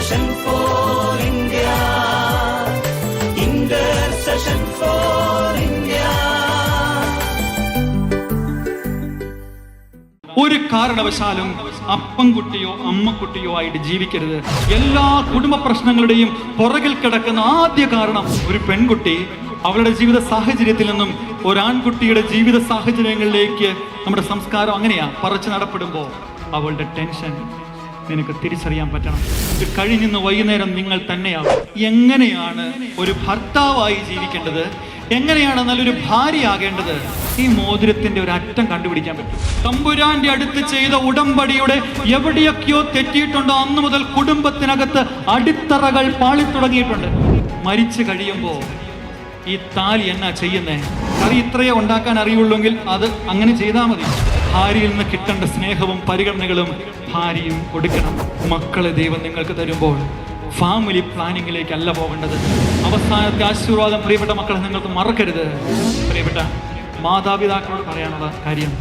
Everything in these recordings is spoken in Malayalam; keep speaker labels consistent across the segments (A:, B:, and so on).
A: For India. Intercession for India.
B: ഒരു കാരണവശാലും അപ്പൻകുട്ടിയോ അമ്മക്കുട്ടിയോ ആയിട്ട് ജീവിക്കരുത് എല്ലാ കുടുംബ പ്രശ്നങ്ങളുടെയും പുറകിൽ കിടക്കുന്ന ആദ്യ കാരണം ഒരു പെൺകുട്ടി അവളുടെ ജീവിത സാഹചര്യത്തിൽ നിന്നും ഒരാൺകുട്ടിയുടെ ജീവിത സാഹചര്യങ്ങളിലേക്ക് നമ്മുടെ സംസ്കാരം അങ്ങനെയാ പറച്ചു നടപ്പെടുമ്പോൾ അവളുടെ ടെൻഷൻ നിനക്ക് തിരിച്ചറിയാൻ പറ്റണം. ഇത് കഴിഞ്ഞിന്ന് വൈകുന്നേരം നിങ്ങൾ തന്നെയാവും. എങ്ങനെയാണ് ഒരു ഭർത്താവായി ജീവിക്കേണ്ടത്? എങ്ങനെയാണ് നല്ലൊരു ഭാര്യയാകേണ്ടത്? ഈ മോതിരത്തിന്റെ ഒരു അറ്റം കണ്ടുപിടിക്കാൻ പറ്റും. തമ്പുരാന്റെ അടുത്ത് ചെയ്ത ഉടമ്പടിയുടെ എവിടെയൊക്കെയോ തെറ്റിയിട്ടുണ്ടോ? അന്ന് മുതൽ കുടുംബത്തിനകത്ത് അടിത്തറകൾ പാളിത്തുടങ്ങിയിട്ടുണ്ട്. മരിച്ചു കഴിയുമ്പോൾ ഈ താലി എന്നാ ചെയ്യുന്നേ? കറി ഇത്രയേ ഉണ്ടാക്കാൻ അറിയുള്ളൂങ്കിൽ അത് അങ്ങനെ ചെയ്താൽ മതി. ഭാര്യയിൽ നിന്ന് കിട്ടേണ്ട സ്നേഹവും പരിഗണനകളും ഭാര്യയും കൊടുക്കണം. മക്കളെ ദൈവം നിങ്ങൾക്ക് തരുമ്പോൾ ഫാമിലി പ്ലാനിങ്ങിലേക്കല്ല പോകേണ്ടത് അവസാനത്തെ ആശീർവാദം പ്രിയപ്പെട്ട മക്കളെ നിങ്ങൾക്ക് മറക്കരുത്. പ്രിയപ്പെട്ട മാതാപിതാക്കളോട് പറയാനുള്ള കാര്യം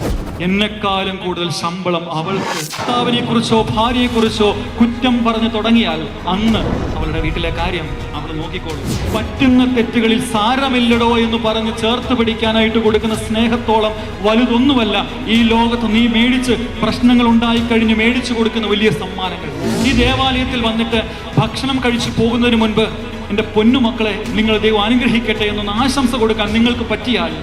B: എന്നെക്കാളും കൂടുതൽ ശമ്പളം അവൾക്ക്. ഭർത്താവിനെ കുറിച്ചോ ഭാര്യയെ കുറിച്ചോ കുറ്റം പറഞ്ഞു തുടങ്ങിയാൽ അന്ന് അവളുടെ വീട്ടിലെ കാര്യം അവൾ നോക്കിക്കോളും. പറ്റുന്ന തെറ്റുകളിൽ സാരമില്ലടോ എന്ന് പറഞ്ഞ് ചേർത്ത് പിടിക്കാനായിട്ട് കൊടുക്കുന്ന സ്നേഹത്തോളം വലുതൊന്നുമല്ല. ഈ ലോകത്ത് നീ മേടിച്ച് പ്രശ്നങ്ങൾ ഉണ്ടായി കഴിഞ്ഞ് മേടിച്ചു കൊടുക്കുന്ന വലിയ സമ്മാനങ്ങൾ. ഈ ദേവാലയത്തിൽ വന്നിട്ട് ഭക്ഷണം കഴിച്ചു പോകുന്നതിന് മുൻപ് എന്റെ പൊന്നുമക്കളെ നിങ്ങൾ ദൈവം അനുഗ്രഹിക്കട്ടെ എന്നൊന്ന് ആശംസ കൊടുക്കാൻ നിങ്ങൾക്ക് പറ്റിയാൽ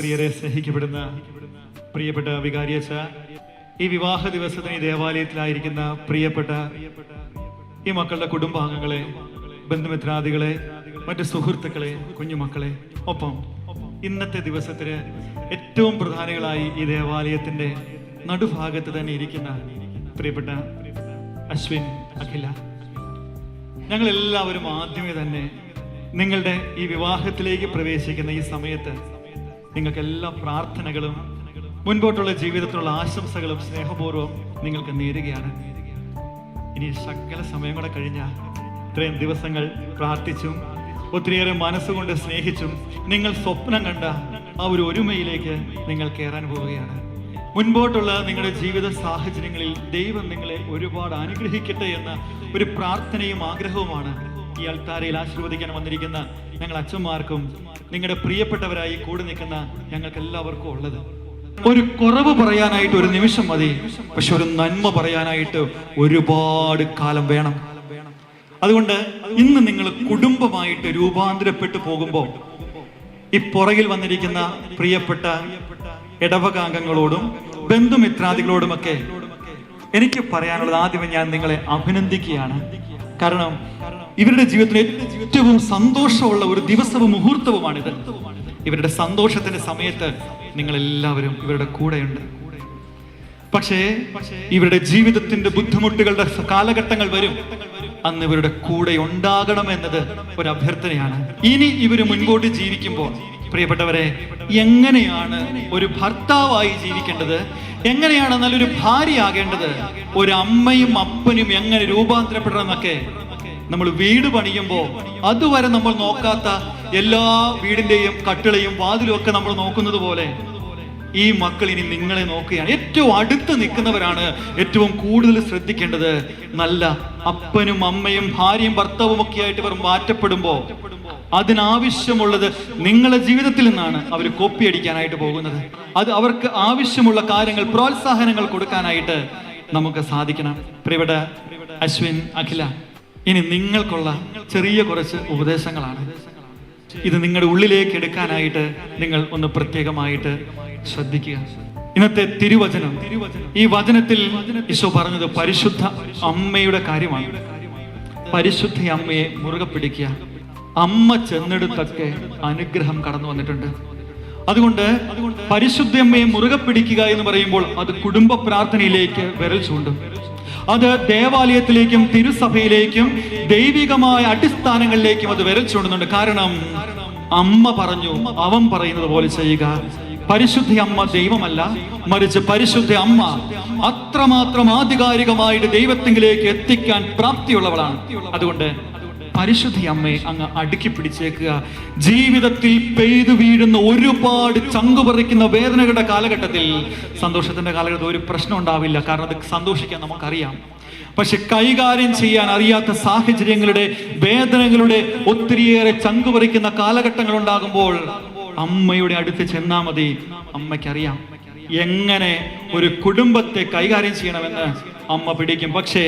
B: ഒത്തിരിയേറെ സ്നേഹിക്കപ്പെടുന്ന പ്രിയപ്പെട്ട വികാരിയച്ച ഈ വിവാഹ ദിവസത്തിന് ഈ ദേവാലയത്തിലായിരിക്കുന്ന പ്രിയപ്പെട്ട ഈ മക്കളുടെ കുടുംബാംഗങ്ങളെ ബന്ധുമിത്രാദികളെ മറ്റ് സുഹൃത്തുക്കളെ കുഞ്ഞുമക്കളെ ഒപ്പം ഇന്നത്തെ ദിവസത്തിന് ഏറ്റവും പ്രധാനികളായി ഈ ദേവാലയത്തിന്റെ നടുഭാഗത്ത് തന്നെ ഇരിക്കുന്ന പ്രിയപ്പെട്ട അശ്വിൻ അഖില. ഞങ്ങൾ എല്ലാവരും ആദ്യമേ തന്നെ നിങ്ങളുടെ ഈ വിവാഹത്തിലേക്ക് പ്രവേശിക്കുന്ന ഈ സമയത്ത് നിങ്ങൾക്ക് എല്ലാ പ്രാർത്ഥനകളും മുൻപോട്ടുള്ള ജീവിതത്തിലുള്ള ആശംസകളും സ്നേഹപൂർവം നിങ്ങൾക്ക് നേരുകയാണ്. ഇനി ശകല സമയം കൂടെ കഴിഞ്ഞ ഇത്രയും ദിവസങ്ങൾ പ്രാർത്ഥിച്ചും ഒത്തിരിയേറെ മനസ്സുകൊണ്ട് സ്നേഹിച്ചും നിങ്ങൾ സ്വപ്നം കണ്ട ആ ഒരു ഒരുമയിലേക്ക് നിങ്ങൾ കയറാൻ പോവുകയാണ്. മുൻപോട്ടുള്ള നിങ്ങളുടെ ജീവിത സാഹചര്യങ്ങളിൽ ദൈവം നിങ്ങളെ ഒരുപാട് അനുഗ്രഹിക്കട്ടെ എന്ന ഒരു പ്രാർത്ഥനയും ആഗ്രഹവുമാണ്. ഈ അൾത്താരയിൽ ആശീർവദിക്കാൻ വന്നിരിക്കുന്ന ഞങ്ങൾ അച്ഛന്മാർക്കും നിങ്ങളുടെ പ്രിയപ്പെട്ടവരായി കൂടെ നിൽക്കുന്ന ഞങ്ങൾക്ക് എല്ലാവർക്കും ഉള്ളത്. ഒരു കുറവ് പറയാനായിട്ട് ഒരു നിമിഷം മതി. പക്ഷെ ഒരു നന്മ പറയാനായിട്ട് ഒരുപാട് കാലം വേണം. അതുകൊണ്ട് ഇന്ന് നിങ്ങൾ കുടുംബമായിട്ട് രൂപാന്തരപ്പെട്ടു പോകുമ്പോൾ ഈ പുറകിൽ വന്നിരിക്കുന്ന പ്രിയപ്പെട്ട ഇടവകാംഗങ്ങളോടും ബന്ധുമിത്രാദികളോടുമൊക്കെ എനിക്ക് പറയാനുള്ളത് ആദ്യമേ ഞാൻ നിങ്ങളെ അഭിനന്ദിക്കുകയാണ്. കാരണം ഇവരുടെ ജീവിതത്തിൽ ഏറ്റവും സന്തോഷമുള്ള ഒരു ദിവസവും മുഹൂർത്തവുമാണിത്. ഇവരുടെ സന്തോഷത്തിന്റെ സമയത്ത് നിങ്ങൾ എല്ലാവരും ഇവരുടെ കൂടെയുണ്ട്. പക്ഷേ ഇവരുടെ ജീവിതത്തിന്റെ ബുദ്ധിമുട്ടുകളുടെ കാലഘട്ടങ്ങൾ വരും. അന്ന് ഇവരുടെ കൂടെ ഉണ്ടാകണം എന്നത് ഒരു അഭ്യർത്ഥനയാണ് ഇനി ഇവർ മുൻപോട്ട് ജീവിക്കുമ്പോൾ പ്രിയപ്പെട്ടവരെ എങ്ങനെയാണ് ഒരു ഭർത്താവായി ജീവിക്കേണ്ടത്? എങ്ങനെയാണ് നല്ലൊരു ഭാര്യയാകേണ്ടത് ഒരു അമ്മയും അപ്പനും എങ്ങനെ രൂപാന്തരപ്പെടണം എന്നൊക്കെ നമ്മൾ വീട് പണിയുമ്പോൾ അതുവരെ നമ്മൾ നോക്കാത്ത എല്ലാ വീടിന്റെയും കട്ടിളയും വാതിലും ഒക്കെ നമ്മൾ നോക്കുന്നത് പോലെ ഈ മക്കൾ ഇനി നിങ്ങളെ നോക്കുകയാണ്. ഏറ്റവും അടുത്ത് നിൽക്കുന്നവരാണ് ഏറ്റവും കൂടുതൽ ശ്രദ്ധിക്കേണ്ടത്. നല്ല അപ്പനും അമ്മയും ഭാര്യയും ഭർത്താവും ഒക്കെ ആയിട്ട് ഇവർ മാറ്റപ്പെടുമ്പോൾ അതിനാവശ്യമുള്ളത് നിങ്ങളുടെ ജീവിതത്തിൽ നിന്നാണ് അവർ കോപ്പി അടിക്കാനായിട്ട് പോകുന്നത്. അത് അവർക്ക് ആവശ്യമുള്ള കാര്യങ്ങൾ പ്രോത്സാഹനങ്ങൾ കൊടുക്കാനായിട്ട് നമുക്ക് സാധിക്കണം. പ്രിയപ്പെട്ട അശ്വിൻ അഖില ഇനി നിങ്ങൾക്കുള്ള ചെറിയ കുറച്ച് ഉപദേശങ്ങളാണ്. ഇത് നിങ്ങളുടെ ഉള്ളിലേക്ക് എടുക്കാനായിട്ട് നിങ്ങൾ ഒന്ന് പ്രത്യേകമായിട്ട് ശ്രദ്ധിക്കുക. ഇന്നത്തെ തിരുവചനം. ഈ വചനത്തിൽ ഈശോ പറഞ്ഞത് പരിശുദ്ധ അമ്മയുടെ കാര്യമാണ്. പരിശുദ്ധ അമ്മയെ മുറുകെ പിടിക്കുക. അമ്മ ചെന്നെടുത്തൊക്കെ അനുഗ്രഹം കടന്നു വന്നിട്ടുണ്ട്. അതുകൊണ്ട് പരിശുദ്ധ അമ്മയെ മുറുകെ പിടിക്കുക എന്ന് പറയുമ്പോൾ അത് കുടുംബ പ്രാർത്ഥനയിലേക്ക് വിരൽ ചൂണ്ടും. അത് ദേവാലയത്തിലേക്കും തിരുസഭയിലേക്കും ദൈവികമായ അടിസ്ഥാനങ്ങളിലേക്കും അത് വിരൽ കാരണം അമ്മ പറഞ്ഞു അവൻ പറയുന്നത് പോലെ ചെയ്യുക. പരിശുദ്ധി അമ്മ ദൈവമല്ല മറിച്ച് പരിശുദ്ധ അമ്മ അത്രമാത്രം ആധികാരികമായിട്ട് ദൈവത്തിങ്കിലേക്ക് എത്തിക്കാൻ പ്രാപ്തിയുള്ളവളാണ്. അതുകൊണ്ട് പരിശുദ്ധി അമ്മയെ അങ്ങ് അടുക്കി പിടിച്ചേക്കുക. ജീവിതത്തിൽ പെയ്തു വീഴുന്ന ഒരുപാട് ചങ്കുപറിക്കുന്ന വേദനകളുടെ കാലഘട്ടത്തിൽ സന്തോഷത്തിന്റെ കാലഘട്ടത്തിൽ ഒരു പ്രശ്നം ഉണ്ടാവില്ല. കാരണം അത് സന്തോഷിക്കാൻ നമുക്കറിയാം. പക്ഷെ കൈകാര്യം ചെയ്യാൻ അറിയാത്ത സാഹചര്യങ്ങളുടെ വേദനകളുടെ ഒത്തിരിയേറെ ചങ്കുപറിക്കുന്ന കാലഘട്ടങ്ങൾ ഉണ്ടാകുമ്പോൾ അമ്മയുടെ അടുത്ത് ചെന്നാ മതി. അമ്മയ്ക്കറിയാം. എങ്ങനെ ഒരു കുടുംബത്തെ കൈകാര്യം ചെയ്യണമെന്ന് അമ്മ പിടിക്കും. പക്ഷേ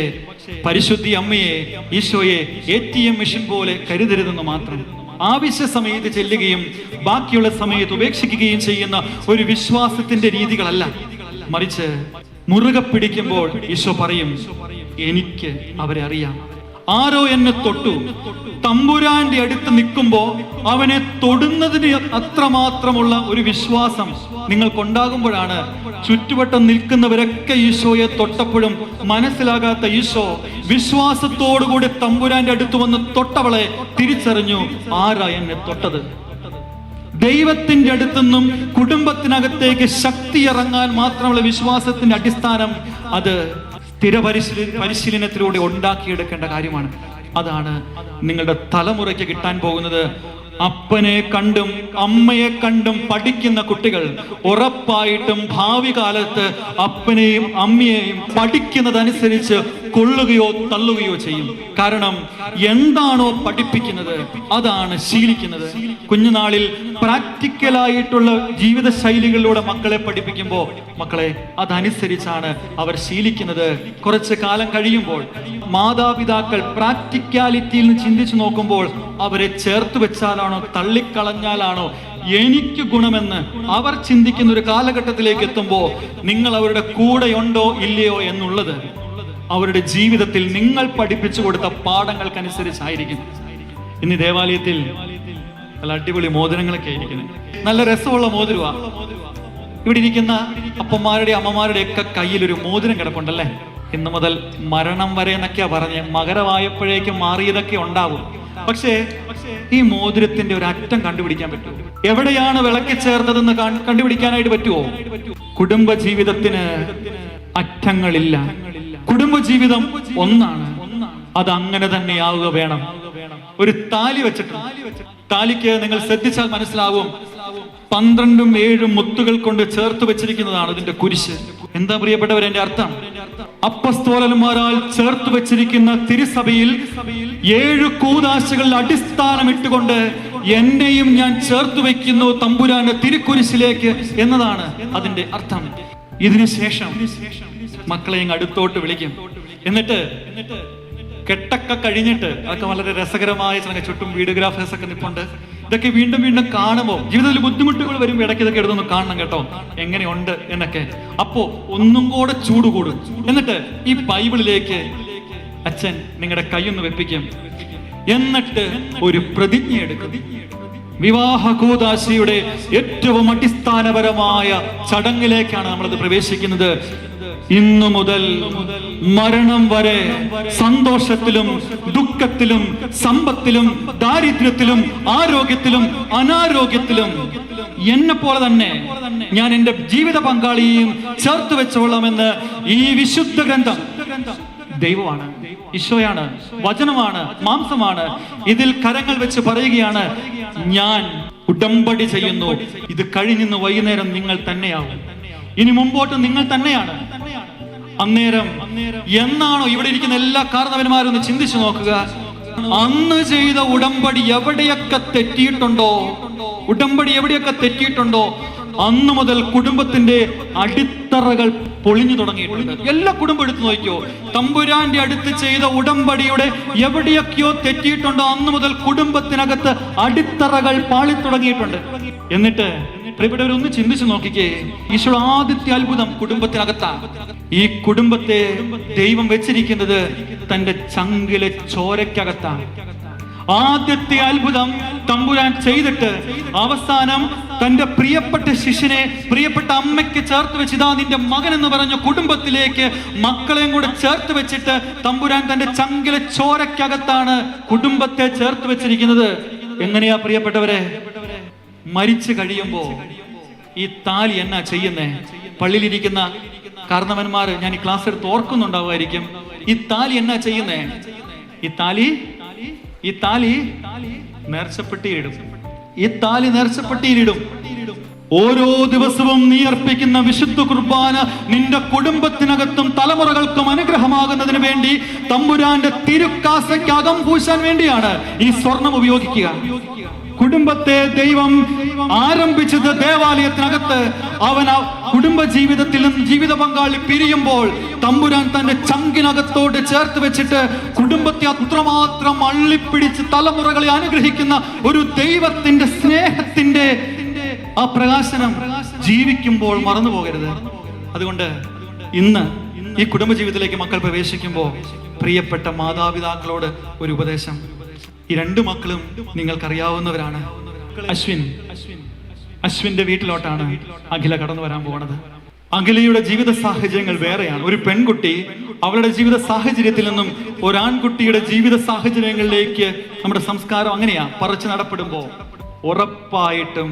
B: പരിശുദ്ധി അമ്മയെ ഈശോയെ എ ടി എം മെഷീൻ പോലെ കരുതരുതെന്ന് മാത്രം ആവശ്യ സമയത്ത് ചെല്ലുകയും ബാക്കിയുള്ള സമയത്ത് ഉപേക്ഷിക്കുകയും ചെയ്യുന്ന ഒരു വിശ്വാസത്തിന്റെ രീതികളല്ല. മറിച്ച് മുറുക പിടിക്കുമ്പോൾ ഈശോ പറയും എനിക്ക് അവരെ അറിയാം. ആരോ എന്നെ തൊട്ടു. തമ്പുരാന്റെ അടുത്ത് നിൽക്കുമ്പോ അവനെ തൊടുന്നതിന് അത്രമാത്രമുള്ള ഒരു വിശ്വാസം നിങ്ങൾക്കുണ്ടാകുമ്പോഴാണ്. ചുറ്റുവട്ടം നിൽക്കുന്നവരൊക്കെ ഈശോയെ തൊട്ടപ്പോഴും മനസ്സിലാകാത്ത ഈശോ വിശ്വാസത്തോടുകൂടി തമ്പുരാന്റെ അടുത്ത് വന്ന് തൊട്ടവളെ തിരിച്ചറിഞ്ഞു ആരാ എന്നെ തൊട്ടത്? ദൈവത്തിന്റെ അടുത്തുനിന്നും കുടുംബത്തിനകത്തേക്ക് ശക്തി ഇറങ്ങാൻ മാത്രമുള്ള വിശ്വാസത്തിന്റെ അടിസ്ഥാനം അത് സ്ഥിര പരിശീലി പരിശീലനത്തിലൂടെ ഉണ്ടാക്കിയെടുക്കേണ്ട കാര്യമാണ്. അതാണ് നിങ്ങളുടെ തലമുറയ്ക്ക് കിട്ടാൻ പോകുന്നത്. അപ്പനെ കണ്ടും അമ്മയെ കണ്ടും പഠിക്കുന്ന കുട്ടികൾ ഉറപ്പായിട്ടും ഭാവി കാലത്ത് അപ്പനെയും അമ്മയെയും പഠിക്കുന്നതനുസരിച്ച് കൊള്ളുകയോ തള്ളുകയോ ചെയ്യും. കാരണം എന്താണോ പഠിപ്പിക്കുന്നത് അതാണ് ശീലിക്കുന്നത്. കുഞ്ഞുനാളിൽ പ്രാക്ടിക്കലായിട്ടുള്ള ജീവിത ശൈലികളിലൂടെ മക്കളെ പഠിപ്പിക്കുമ്പോൾ മക്കളെ അതനുസരിച്ചാണ് അവർ ശീലിക്കുന്നത്. കുറച്ച് കാലം കഴിയുമ്പോൾ മാതാപിതാക്കൾ പ്രാക്ടിക്കാലിറ്റിയിൽ നിന്ന് ചിന്തിച്ചു നോക്കുമ്പോൾ അവരെ ചേർത്ത് വെച്ചാലാണോ തള്ളിക്കളഞ്ഞാലാണോ എനിക്ക് ഗുണമെന്ന് അവർ ചിന്തിക്കുന്ന ഒരു കാലഘട്ടത്തിലേക്ക് എത്തുമ്പോൾ നിങ്ങൾ അവരുടെ കൂടെയുണ്ടോ ഇല്ലയോ എന്നുള്ളത് അവരുടെ ജീവിതത്തിൽ നിങ്ങൾ പഠിപ്പിച്ചു കൊടുത്ത പാഠങ്ങൾക്കനുസരിച്ചായിരിക്കും. ഇന്ന് ദേവാലയത്തിൽ നല്ല അടിപൊളി മോതിരങ്ങളൊക്കെ ആയിരിക്കുന്നത് നല്ല രസമുള്ള മോതിരുവാ. ഇവിടെ ഇരിക്കുന്ന അപ്പന്മാരുടെ അമ്മമാരുടെ ഒക്കെ കയ്യിൽ ഒരു മോതിരം കിടപ്പുണ്ടല്ലേ? ഇന്ന് മുതൽ മരണം വരെ എന്നൊക്കെയാ പറഞ്ഞ് മകരമായപ്പോഴേക്കും മാറിയതൊക്കെ ഉണ്ടാവും. പക്ഷേ ഈ മോതിരത്തിന്റെ ഒരു അറ്റം കണ്ടുപിടിക്കാൻ പറ്റുമോ? എവിടെയാണ് വിളക്കി ചേർത്തതെന്ന് കാൺ- കണ്ടുപിടിക്കാനായിട്ട് പറ്റുമോ? കുടുംബ ജീവിതത്തിന് അറ്റങ്ങളില്ല. കുടുംബ ജീവിതം ഒന്നാണ്. അത് അങ്ങനെ തന്നെയാവുക വേണം. ഒരു താലി വെച്ചിട്ട് താലിക്ക് നിങ്ങൾ ശ്രദ്ധിച്ചാൽ മനസ്സിലാവും. പന്ത്രണ്ടും ഏഴും മുത്തുകൾ കൊണ്ട് ചേർത്ത് വെച്ചിരിക്കുന്നതാണ് ഇതിന്റെ കുരിശ്. എന്താ പ്രിയപ്പെട്ടവർ എന്റെ അർത്ഥം? അപ്പസ്തോലന്മാരാൽ ചേർത്ത് വെച്ചിരിക്കുന്ന തിരുസഭയിൽ ഏഴ് കൂതാശകളിൽ അടിസ്ഥാനമിട്ടുകൊണ്ട് എന്നെയും ഞാൻ ചേർത്ത് വെക്കുന്നു തമ്പുരാന്റെ തിരുക്കുരിശിലേക്ക് എന്നതാണ് അതിന്റെ അർത്ഥം. ഇതിനുശേഷം മക്കളെ ഇങ്ങ് അടുത്തോട്ട് വിളിക്കും. എന്നിട്ട് എന്നിട്ട് കെട്ടൊക്കെ കഴിഞ്ഞിട്ട് അതൊക്കെ വളരെ രസകരമായ ചില ചുറ്റും വീഡിയോഗ്രാഫേഴ്സ് ഒക്കെ നിൽപ്പുണ്ട് ഇതൊക്കെ വീണ്ടും വീണ്ടും കാണുമ്പോൾ ജീവിതത്തിൽ ബുദ്ധിമുട്ടുകൾ വരുമ്പോൾ ഇടയ്ക്ക് ഇതൊക്കെ എടുത്തൊന്ന് കാണണം കേട്ടോ. എങ്ങനെയുണ്ട് എന്നൊക്കെ. അപ്പോ ഒന്നും കൂടെ ചൂട് കൂടും. എന്നിട്ട് ഈ ബൈബിളിലേക്ക് അച്ഛൻ നിങ്ങളുടെ കൈയൊന്ന് വെപ്പിക്കും. എന്നിട്ട് ഒരു പ്രതിജ്ഞ എടുക്കും. വിവാഹ കൂതാശിയുടെ ഏറ്റവും അടിസ്ഥാനപരമായ ചടങ്ങിലേക്കാണ് നമ്മളത് പ്രവേശിക്കുന്നത്. ഇന്നു മുതൽ മരണം വരെ സന്തോഷത്തിലും ദുഃഖത്തിലും സമ്പത്തിലും ദാരിദ്ര്യത്തിലും ആരോഗ്യത്തിലും അനാരോഗ്യത്തിലും എന്നെ പോലെ തന്നെ ഞാൻ എന്റെ ജീവിത പങ്കാളിയെയും ചേർത്ത് വെച്ചോളാമെന്ന് ഈ വിശുദ്ധ ഗ്രന്ഥം ദൈവമാണ്. ഈശോയാണ് വചനമാണ് മാംസമാണ്. ഇതിൽ കരങ്ങൾ വെച്ച് പറയുകയാണ് ഞാൻ ഉടമ്പടി ചെയ്യുന്നു. ഇത് കഴിഞ്ഞിന്ന് വൈകുന്നേരം നിങ്ങൾ തന്നെയാവും. ഇനി മുമ്പോട്ട് നിങ്ങൾ തന്നെയാണ്. അന്നേരം എന്നാണോ ഇവിടെ ഇരിക്കുന്ന എല്ലാ കാരണവന്മാരും ഒന്ന് ചിന്തിച്ചു നോക്കുക? അന്ന് ചെയ്ത ഉടമ്പടി എവിടെയൊക്കെ തെറ്റിയിട്ടുണ്ടോ? ഉടമ്പടി എവിടെയൊക്കെ തെറ്റിയിട്ടുണ്ടോ? അന്ന് മുതൽ കുടുംബത്തിന്റെ അടിത്തറകൾ പൊളിഞ്ഞു തുടങ്ങിയിട്ടുണ്ട്. എല്ലാ കുടുംബം എടുത്തു നോക്കിയോ? തമ്പുരാന്റെ അടുത്ത് ചെയ്ത ഉടമ്പടിയുടെ എവിടെയൊക്കെയോ തെറ്റിയിട്ടുണ്ടോ? അന്ന് മുതൽ കുടുംബത്തിനകത്ത് അടിത്തറകൾ പാളി തുടങ്ങിയിട്ടുണ്ട് എന്നിട്ട് പ്രിയപ്പെട്ടവർ ഒന്ന് ചിന്തിച്ചു നോക്കിക്കേ. ഈശോ ആദ്യത്തെ അത്ഭുതം കുടുംബത്തിനകത്താ. ഈ കുടുംബത്തെ ദൈവം വെച്ചിരിക്കുന്നത് തന്റെ ചങ്കിലെ ചോരയ്ക്കകത്താണ് ആദ്യത്തെ അത്ഭുതം തമ്പുരാൻ ചെയ്തിട്ട് അവസാനം തന്റെ പ്രിയപ്പെട്ട ശിഷ്യനെ പ്രിയപ്പെട്ട അമ്മയ്ക്ക് ചേർത്ത് വെച്ച് ഇതാ നിന്റെ മകൻ എന്ന് പറഞ്ഞ കുടുംബത്തിലേക്ക് മക്കളെയും കൂടെ ചേർത്ത് വെച്ചിട്ട് തമ്പുരാൻ തന്റെ ചങ്കിലെ ചോരക്കകത്താണ് കുടുംബത്തെ ചേർത്ത് വെച്ചിരിക്കുന്നത്. എങ്ങനെയാ പ്രിയപ്പെട്ടവരെ? മരിച്ചു കഴിയുമ്പോ ഈ താലി എന്നാ ചെയ്യുന്നേ? പള്ളിയിലിരിക്കുന്ന കർണവന്മാർ ഞാൻ ഈ ക്ലാസ് എടുത്ത് ഓർക്കുന്നുണ്ടാവുമായിരിക്കും. ഈ താലി എന്നാ ചെയ്യുന്നേ? ഈ താലി? ഈ താലി നേർച്ചപ്പെട്ടിയിലിടും. ഈ താലി നേർച്ചപ്പെട്ടിയിലിടും. ഓരോ ദിവസവും നീ അർപ്പിക്കുന്ന വിശുദ്ധ കുർബാന നിന്റെ കുടുംബത്തിനകത്തും തലമുറകൾക്കും അനുഗ്രഹമാകുന്നതിന് വേണ്ടി തമ്പുരാന്റെ തിരുക്കാസയ്ക്ക് അകം പൂശാൻ വേണ്ടിയാണ് ഈ സ്വർണം ഉപയോഗിക്കുക. കുടുംബത്തെ ദൈവം ആരംഭിച്ചത് ദേവാലയത്തിനകത്ത്. അവൻ ആ കുടുംബ ജീവിതത്തിൽ നിന്ന് ജീവിത പങ്കാളി പിരിയുമ്പോൾ തമ്പുരാൻ തന്റെ ചങ്കിനകത്തോട് ചേർത്ത് വെച്ചിട്ട് കുടുംബത്തെ അത്രമാത്രം അള്ളിപ്പിടിച്ച് തലമുറകളെ അനുഗ്രഹിക്കുന്ന ഒരു ദൈവത്തിന്റെ സ്നേഹത്തിന്റെ ആ പ്രകാശനം ജീവിക്കുമ്പോൾ മറന്നു പോകരുത് അതുകൊണ്ട് ഇന്ന് ഈ കുടുംബ ജീവിതത്തിലേക്ക് മക്കൾ പ്രവേശിക്കുമ്പോൾ പ്രിയപ്പെട്ട മാതാപിതാക്കളോട് ഒരു ഉപദേശം. ഈ രണ്ട് മക്കളും നിങ്ങൾക്കറിയാവുന്നവരാണ്. അശ്വിൻ അശ്വിന്റെ വീട്ടിലോട്ടാണ് അഖില കടന്നു വരാൻ പോകുന്നത് അഖിലയുടെ ജീവിത സാഹചര്യങ്ങൾ വേറെയാണ്. ഒരു പെൺകുട്ടി അവളുടെ ജീവിത സാഹചര്യത്തിൽ നിന്നും ഒരാൺകുട്ടിയുടെ ജീവിത സാഹചര്യങ്ങളിലേക്ക് നമ്മുടെ സംസ്കാരം അങ്ങനെയാ പറച്ചു നടപ്പെടുമ്പോൾ ഉറപ്പായിട്ടും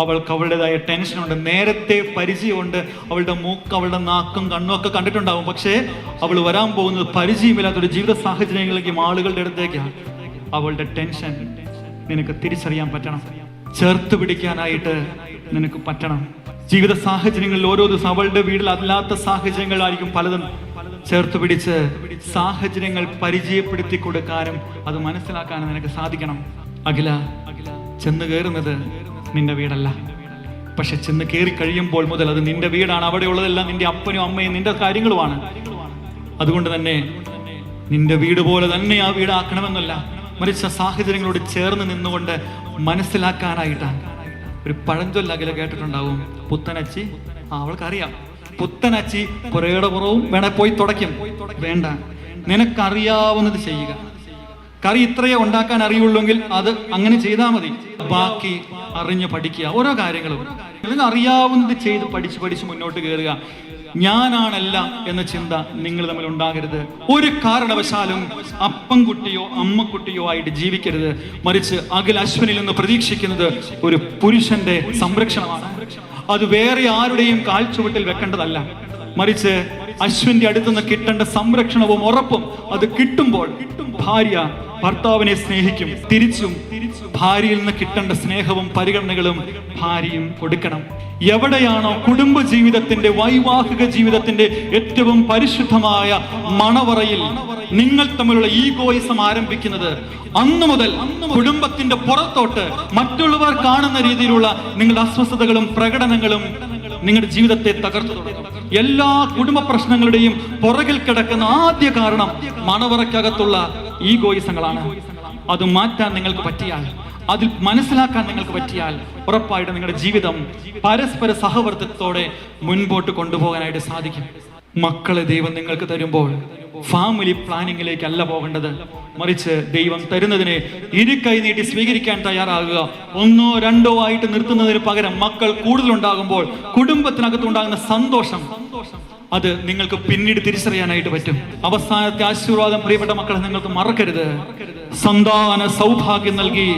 B: അവൾക്ക് അവളുടേതായ ടെൻഷനുണ്ട്. നേരത്തെ പരിചയമുണ്ട്. അവളുടെ മൂക്ക് അവളുടെ നാക്കും കണ്ണും ഒക്കെ കണ്ടിട്ടുണ്ടാവും. പക്ഷേ അവൾ വരാൻ പോകുന്നത് പരിചയമില്ലാത്ത ഒരു ജീവിത സാഹചര്യങ്ങളിലേക്കും ആളുകളുടെ അടുത്തേക്കാണ്. അവളുടെ ടെൻഷൻ നിനക്ക് തിരിച്ചറിയാൻ പറ്റണം. ചേർത്ത് പിടിക്കാനായിട്ട് നിനക്ക് പറ്റണം. ജീവിത സാഹചര്യങ്ങളിൽ ഓരോ ദിവസം അവളുടെ വീട്ടിൽ അല്ലാത്ത സാഹചര്യങ്ങളായിരിക്കും പലതും. ചേർത്ത് പിടിച്ച് സാഹചര്യങ്ങൾ പരിചയപ്പെടുത്തി കൊടുക്കാനും അത് മനസ്സിലാക്കാനും നിനക്ക് സാധിക്കണം. അഖില ചെന്ന് കയറുന്നത് നിന്റെ വീടല്ല. പക്ഷെ ചെന്ന് കയറി കഴിയുമ്പോൾ മുതൽ അത് നിന്റെ വീടാണ്. അവിടെ ഉള്ളതെല്ലാം നിന്റെ അപ്പനും അമ്മയും നിന്റെ കാര്യങ്ങളുമാണ്. അതുകൊണ്ട് തന്നെ നിന്റെ വീട് പോലെ തന്നെ ആ വീടാക്കണമെന്നല്ല. മറിച്ച സാഹചര്യങ്ങളോട് ചേർന്ന് നിന്നുകൊണ്ട് മനസ്സിലാക്കാനായിട്ടാണ്. ഒരു പഴഞ്ചൊല്ല അകലെ കേട്ടിട്ടുണ്ടാവും. പുത്തനച്ചി ആ അവൾക്കറിയാം. പുത്തനച്ചി പുരയുടെ പുറവും വേണേ പോയി തുടയ്ക്കും. വേണ്ട. നിനക്കറിയാവുന്നത് ചെയ്യുക. കറി ഇത്രയേ ഉണ്ടാക്കാൻ അറിയുള്ളൂങ്കിൽ അത് അങ്ങനെ ചെയ്താൽ മതി. ബാക്കി അറിഞ്ഞ് പഠിക്കുക. ഓരോ കാര്യങ്ങളും. അറിയാവുന്നത് ചെയ്ത് പഠിച്ച് പഠിച്ച് മുന്നോട്ട് കയറുക. ഞാനാണെല്ലാം എന്ന ചിന്ത നിങ്ങൾ തമ്മിൽ ഉണ്ടാകരുത്. ഒരു കാരണവശാലും അപ്പൻകുട്ടിയോ അമ്മക്കുട്ടിയോ ആയിട്ട് ജീവിക്കരുത്. മറിച്ച് അഖിൽ അശ്വനിൽ നിന്ന് പ്രതീക്ഷിക്കുന്നത് ഒരു പുരുഷന്റെ സംരക്ഷണമാണ്. അത് വേറെ ആരുടെയും കാൽച്ചുവട്ടിൽ വെക്കേണ്ടതല്ല. മറിച്ച് അശ്വിന്റെ അടുത്തുനിന്ന് കിട്ടേണ്ട സംരക്ഷണവും ഉറപ്പും അത് കിട്ടുമ്പോൾ ഭാര്യ ഭർത്താവിനെ സ്നേഹിക്കും. തിരിച്ചും ഭാര്യയിൽ നിന്ന് കിട്ടേണ്ട സ്നേഹവും പരിഗണനകളും ഭാര്യയും കൊടുക്കണം. എവിടെയാണോ കുടുംബ ജീവിതത്തിന്റെ വൈവാഹിക ജീവിതത്തിന്റെ ഏറ്റവും പരിശുദ്ധമായ മണവറയിൽ നിങ്ങൾ തമ്മിലുള്ള ഈഗോയിസം ആരംഭിക്കുന്നത് അന്നു മുതൽ കുടുംബത്തിന്റെ പുറത്തോട്ട് മറ്റുള്ളവർ കാണുന്ന രീതിയിലുള്ള നിങ്ങളുടെ അസ്വസ്ഥതകളും പ്രകടനങ്ങളും നിങ്ങളുടെ ജീവിതത്തെ തകർത്തു തുടങ്ങും. എല്ലാ കുടുംബ പ്രശ്നങ്ങളുടെയും പുറകിൽ കിടക്കുന്ന ആദ്യ കാരണം മണവറയ്ക്കകത്തുള്ള ഈഗോയിസങ്ങളാണ്. അത് മാറ്റാൻ നിങ്ങൾക്ക് പറ്റിയാൽ അതിൽ മനസ്സിലാക്കാൻ നിങ്ങൾക്ക് പറ്റിയാൽ ഉറപ്പായിട്ട് നിങ്ങളുടെ ജീവിതം പരസ്പര സഹവർത്തിത്വത്തോടെ മുൻപോട്ട് കൊണ്ടുപോകാനായിട്ട് സാധിക്കും. മക്കളെ ദൈവം നിങ്ങൾക്ക് തരുമ്പോൾ ഫാമിലി പ്ലാനിങ്ങിലേക്ക് അല്ല പോകേണ്ടത്. മറിച്ച് ദൈവം തരുന്നതിനെ ഇരു കൈ നീട്ടി സ്വീകരിക്കാൻ തയ്യാറാകുക. ഒന്നോ രണ്ടോ ആയിട്ട് നിർത്തുന്നതിന് പകരം മക്കൾ കൂടുതലുണ്ടാകുമ്പോൾ കുടുംബത്തിനകത്തുണ്ടാകുന്ന സന്തോഷം അത് നിങ്ങൾക്ക് പിന്നീട് തിരിച്ചറിയാനായിട്ട് പറ്റും. അവസാനത്തെ ആശീർവാദം പ്രിയപ്പെട്ട മക്കളെ നിങ്ങൾക്ക് മറക്കരുത്. സന്താന സൗഭാഗ്യം നൽകി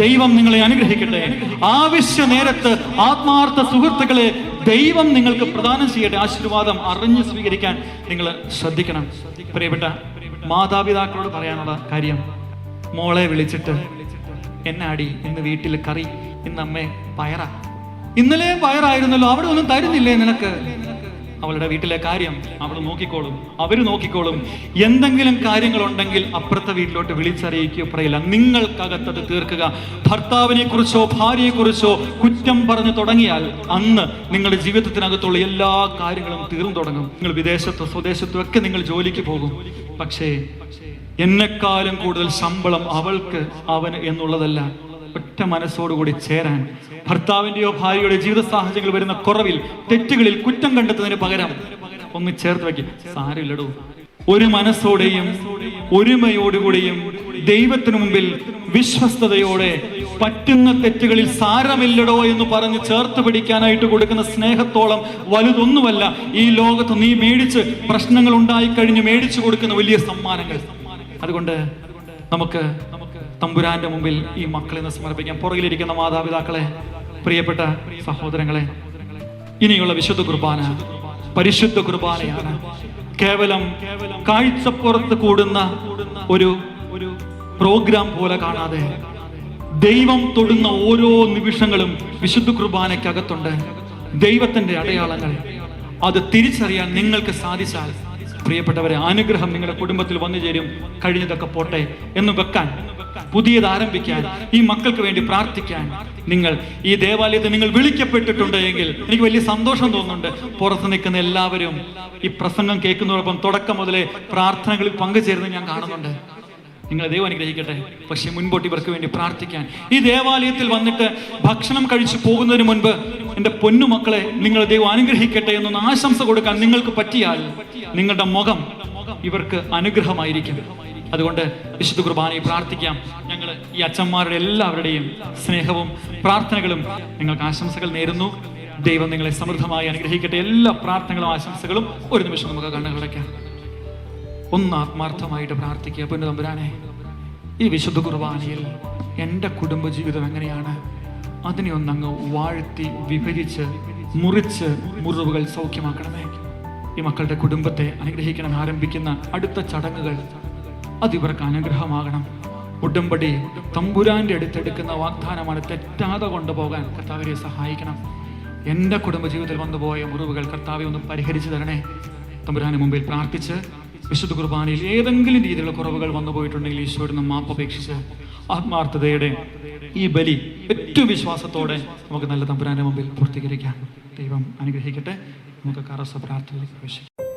B: ദൈവം നിങ്ങളെ അനുഗ്രഹിക്കട്ടെ. ആവശ്യ നേരത്ത് ആത്മാർത്ഥ സുഹൃത്തുക്കളെ ദൈവം നിങ്ങൾക്ക് പ്രദാനം ചെയ്യട്ടെ. ആശീർവാദം അറിഞ്ഞു സ്വീകരിക്കാൻ നിങ്ങൾ ശ്രദ്ധിക്കണം. പ്രിയപ്പെട്ട മാതാപിതാക്കളോട് പറയാനുള്ള കാര്യം മോളെ വിളിച്ചിട്ട് എന്നാടി ഇന്ന് വീട്ടിൽ കറി ഇന്ന് അമ്മേ പയറ. ഇന്നലെ പയറായിരുന്നല്ലോ അവിടെ ഒന്നും തരുന്നില്ലേ നിനക്ക്? അവളുടെ വീട്ടിലെ കാര്യം അവൾ നോക്കിക്കോളും. അവർ നോക്കിക്കോളും. എന്തെങ്കിലും കാര്യങ്ങളുണ്ടെങ്കിൽ അപ്പുറത്തെ വീട്ടിലോട്ട് വിളിച്ചറിയിക്കുക പറയില്ല. നിങ്ങൾക്കകത്തത് തീർക്കുക. ഭർത്താവിനെ കുറിച്ചോ ഭാര്യയെ കുറിച്ചോ കുറ്റം പറഞ്ഞു തുടങ്ങിയാൽ അന്ന് നിങ്ങളുടെ ജീവിതത്തിനകത്തുള്ള എല്ലാ കാര്യങ്ങളും തീർന്നു തുടങ്ങും. നിങ്ങൾ വിദേശത്തോ സ്വദേശത്തോ ഒക്കെ നിങ്ങൾ ജോലിക്ക് പോകും. പക്ഷേ എന്നെക്കാളും കൂടുതൽ ശമ്പളം അവൾക്ക് അവന് എന്നുള്ളതല്ല. ഒറ്റ മനസ്സോടുകൂടി ചേരാൻ ഭർത്താവിന്റെയോ ഭാര്യയുടെ ജീവിത സാഹചര്യങ്ങൾ വരുന്ന കുറവിൽ തെറ്റുകളിൽ കുറ്റം കണ്ടെത്തുന്നതിന് പകരം ഒന്ന് ചേർത്ത് വയ്ക്കും സാരമില്ലടോ. ഒരു മനസ്സോടെയും ഒരുമയോടുകൂടിയും ദൈവത്തിനു മുമ്പിൽ വിശ്വസ്തയോടെ പറ്റുന്ന തെറ്റുകളിൽ സാരമില്ലടോ എന്ന് പറഞ്ഞ് ചേർത്ത് പിടിക്കാനായിട്ട് കൊടുക്കുന്ന സ്നേഹത്തോളം വലുതൊന്നുമല്ല. ഈ ലോകത്ത് നീ മേടിച്ച് പ്രശ്നങ്ങൾ ഉണ്ടായി കഴിഞ്ഞ് മേടിച്ചു കൊടുക്കുന്ന വലിയ സമ്മാനങ്ങൾ. അതുകൊണ്ട് നമുക്ക് തമ്പുരാന്റെ മുമ്പിൽ ഈ മക്കളെ നിന്ന് സമർപ്പിക്കാം. പുറകിലിരിക്കുന്ന മാതാപിതാക്കളെ പ്രിയപ്പെട്ട സഹോദരങ്ങളെ ഇനിയുള്ള വിശുദ്ധ കുർബാന പരിശുദ്ധ കുർബാനയാണ്. കേവലം കാഴ്ചപ്പുറത്ത് കൂടുന്ന ഒരു ഒരു പ്രോഗ്രാം പോലെ കാണാതെ ദൈവം തൊടുന്ന ഓരോ നിമിഷങ്ങളും വിശുദ്ധ കുർബാനയ്ക്കകത്തുണ്ട്. ദൈവത്തിന്റെ അടയാളങ്ങൾ അത് തിരിച്ചറിയാൻ നിങ്ങൾക്ക് സാധിച്ചാൽ പ്രിയപ്പെട്ടവരെ അനുഗ്രഹം നിങ്ങളുടെ കുടുംബത്തിൽ വന്നു ചേരും. കഴിഞ്ഞതൊക്കെ പോട്ടെ എന്ന് വെക്കാൻ പുതിയത് ആരംഭിക്കാൻ ഈ മക്കൾക്ക് വേണ്ടി പ്രാർത്ഥിക്കാൻ നിങ്ങൾ ഈ ദേവാലയത്തിൽ നിങ്ങൾ വിളിക്കപ്പെട്ടിട്ടുണ്ട് എങ്കിൽ എനിക്ക് വലിയ സന്തോഷം തോന്നുന്നുണ്ട്. പുറത്ത് നിൽക്കുന്ന എല്ലാവരും ഈ പ്രസംഗം കേൾക്കുന്നതോടൊപ്പം തുടക്കം മുതലേ പ്രാർത്ഥനകളിൽ പങ്കുചേരുന്നത് ഞാൻ കാണുന്നുണ്ട്. നിങ്ങളെ ദൈവം അനുഗ്രഹിക്കട്ടെ. പക്ഷെ മുൻപോട്ട് ഇവർക്ക് വേണ്ടി പ്രാർത്ഥിക്കാൻ. ഈ ദേവാലയത്തിൽ വന്നിട്ട് ഭക്ഷണം കഴിച്ചു പോകുന്നതിന് മുൻപ് എന്റെ പൊന്നുമക്കളെ നിങ്ങളെ ദൈവം അനുഗ്രഹിക്കട്ടെ എന്നൊന്ന് ആശംസ കൊടുക്കാൻ നിങ്ങൾക്ക് പറ്റിയാൽ നിങ്ങളുടെ മുഖം ഇവർക്ക് അനുഗ്രഹമായിരിക്കും. അതുകൊണ്ട് വിശുദ്ധ കുർബാനയെ പ്രാർത്ഥിക്കാം. ഞങ്ങൾ ഈ അച്ഛന്മാരുടെ എല്ലാവരുടെയും സ്നേഹവും പ്രാർത്ഥനകളും നിങ്ങൾക്ക് ആശംസകൾ നേരുന്നു. ദൈവം നിങ്ങളെ സമൃദ്ധമായി അനുഗ്രഹിക്കട്ടെ. എല്ലാ പ്രാർത്ഥനകളും ആശംസകളും ഒരു നിമിഷം നമുക്ക് കണ്ണുകളടയ്ക്കാം. ഒന്ന് ആത്മാർത്ഥമായിട്ട് പ്രാർത്ഥിക്കുക. പൊന്നു തമ്പുരാനെ ഈ വിശുദ്ധ കുർബാനയിൽ എന്റെ കുടുംബജീവിതം എങ്ങനെയാണ്? അതിനെ ഒന്നങ്ങ് വാഴ്ത്തി വിഭജിച്ച് മുറിച്ച് മുറിവുകൾ സൗഖ്യമാക്കണമേ. ഈ മക്കളുടെ കുടുംബത്തെ അനുഗ്രഹിക്കണം ആരംഭിക്കുന്ന അടുത്ത ചടങ്ങുകൾ അതിവർക്ക് അനുഗ്രഹമാകണം. ഉടമ്പടി തമ്പുരാന്റെ അടുത്തെടുക്കുന്ന വാഗ്ദാനമാണ് തെറ്റാതെ കൊണ്ടുപോകാൻ കർത്താവിനെ സഹായിക്കണം. എന്റെ കുടുംബജീവിതത്തിൽ വന്നുപോയ മുറിവുകൾ കർത്താവെ ഒന്ന് പരിഹരിച്ചു തരണേ. തമ്പുരാന് മുമ്പിൽ പ്രാർത്ഥിച്ച് വിശുദ്ധ കുർബാനയിൽ ഏതെങ്കിലും രീതിയിലുള്ള കുറവുകൾ വന്നു പോയിട്ടുണ്ടെങ്കിൽ ഈശോയുടെ നിന്ന് മാപ്പ് അപേക്ഷിച്ച് ആത്മാർത്ഥതയുടെ ഈ ബലി ഏറ്റവും വിശ്വാസത്തോടെ നമുക്ക് നല്ല തമ്പുരാന്റെ മുമ്പിൽ പൂർത്തീകരിക്കാം. ദൈവം അനുഗ്രഹിക്കട്ടെ. നമുക്ക് കറസ പ്രാർത്ഥനയിലേക്ക് പ്രവേശിക്കാം.